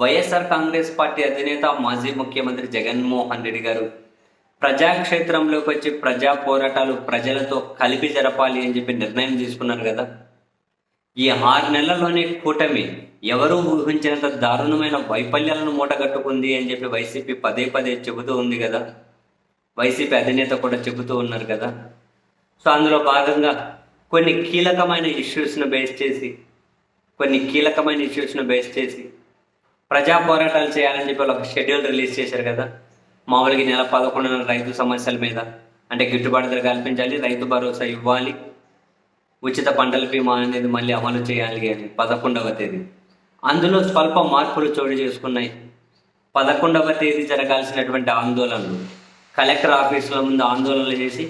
YSR Congress party అధినేత మాజీ ముఖ్యమంత్రి జగన్మోహన్ రెడ్డి గారు ప్రజాక్షేత్రంలోకి వచ్చి ప్రజా పోరాటాలు ప్రజలతో కలిపి జరపాలి అని చెప్పి నిర్ణయం తీసుకున్నారు కదా. ఈ ఆరు నెలల్లోనే కూటమి ఎవరూ ఊహించినంత దారుణమైన వైఫల్యాలను మూటగట్టుకుంది అని చెప్పి వైసీపీ పదే పదే చెబుతూ ఉంది కదా. వైసీపీ అధినేత కూడా చెబుతూ ఉన్నారు కదా. సో అందులో భాగంగా కొన్ని కీలకమైన ఇష్యూస్ను బేస్ చేసి కొన్ని కీలకమైన ఇష్యూస్ను బేస్ చేసి ప్రజా పోరాటాలు చేయాలని చెప్పి ఒక షెడ్యూల్ రిలీజ్ చేశారు కదా. మామూలుగా ఈ నెల పదకొండున రైతు సమస్యల మీద అంటే గిట్టుబాటు ధర కల్పించాలి రైతు భరోసా ఇవ్వాలి ఉచిత పంటల బీమా అనేది మళ్ళీ అమలు చేయాలి అని పదకొండవ తేదీ. అందులో స్వల్ప మార్పులు చోటు చేసుకున్నాయి. పదకొండవ తేదీ జరగాల్సినటువంటి ఆందోళనలు. కలెక్టర్ ఆఫీసుల ముందు ఆందోళనలు చేసి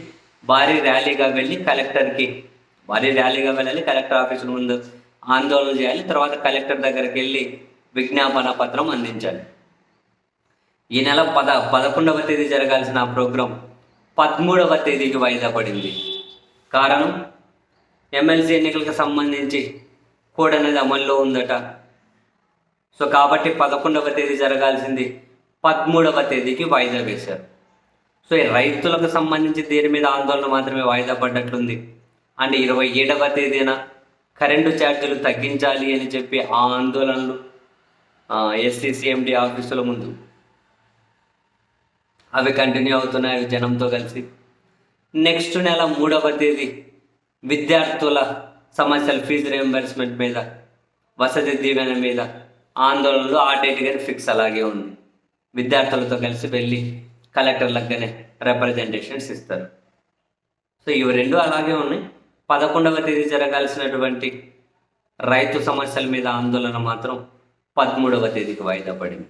భారీ ర్యాలీగా వెళ్ళి కలెక్టర్కి భారీ ర్యాలీగా వెళ్ళాలి కలెక్టర్ ఆఫీసుల ముందు ఆందోళన చేయాలి తర్వాత కలెక్టర్ దగ్గరికి వెళ్ళి విజ్ఞాపన పత్రం అందించాలి. ఈ నెల పద పదకొండవ తేదీ జరగాల్సిన ప్రోగ్రాం పదమూడవ తేదీకి వాయిదా పడింది. కారణం? ఎమ్మెల్సీ ఎన్నికలకు సంబంధించి కోడ్ అనేది అమల్లో ఉందట. సో కాబట్టి పదకొండవ తేదీ జరగాల్సింది పదమూడవ తేదీకి వాయిదా వేశారు. సో రైతులకు సంబంధించి దీని మీద ఆందోళన మాత్రమే వాయిదా పడ్డట్లుంది. అండ్ ఇరవై ఏడవ తేదీన కరెంటు ఛార్జీలు తగ్గించాలి అని చెప్పి ఆ ఆందోళనలు ఎస్సీసీఎండి ఆఫీసుల ముందు. అవి కంటిన్యూ అవుతున్నాయి జనంతో కలిసి. నెక్స్ట్ నెల మూడవ తేదీ విద్యార్థుల సమస్యల ఫీజు రియంబర్స్మెంట్ మీద వసతి దీవెన మీద ఆందోళనలు ఆ డేట్ కానీ ఫిక్స్ అలాగే ఉంది. విద్యార్థులతో కలిసి వెళ్ళి కలెక్టర్లకుగానే రిప్రజెంటేషన్స్ ఇస్తారు. సో ఇవి రెండు అలాగే ఉన్నాయి. పదకొండవ తేదీ జరగాల్సినటువంటి రైతు సమస్యల మీద ఆందోళన మాత్రం పదమూడవ తేదీకి వాయిదా పడింది.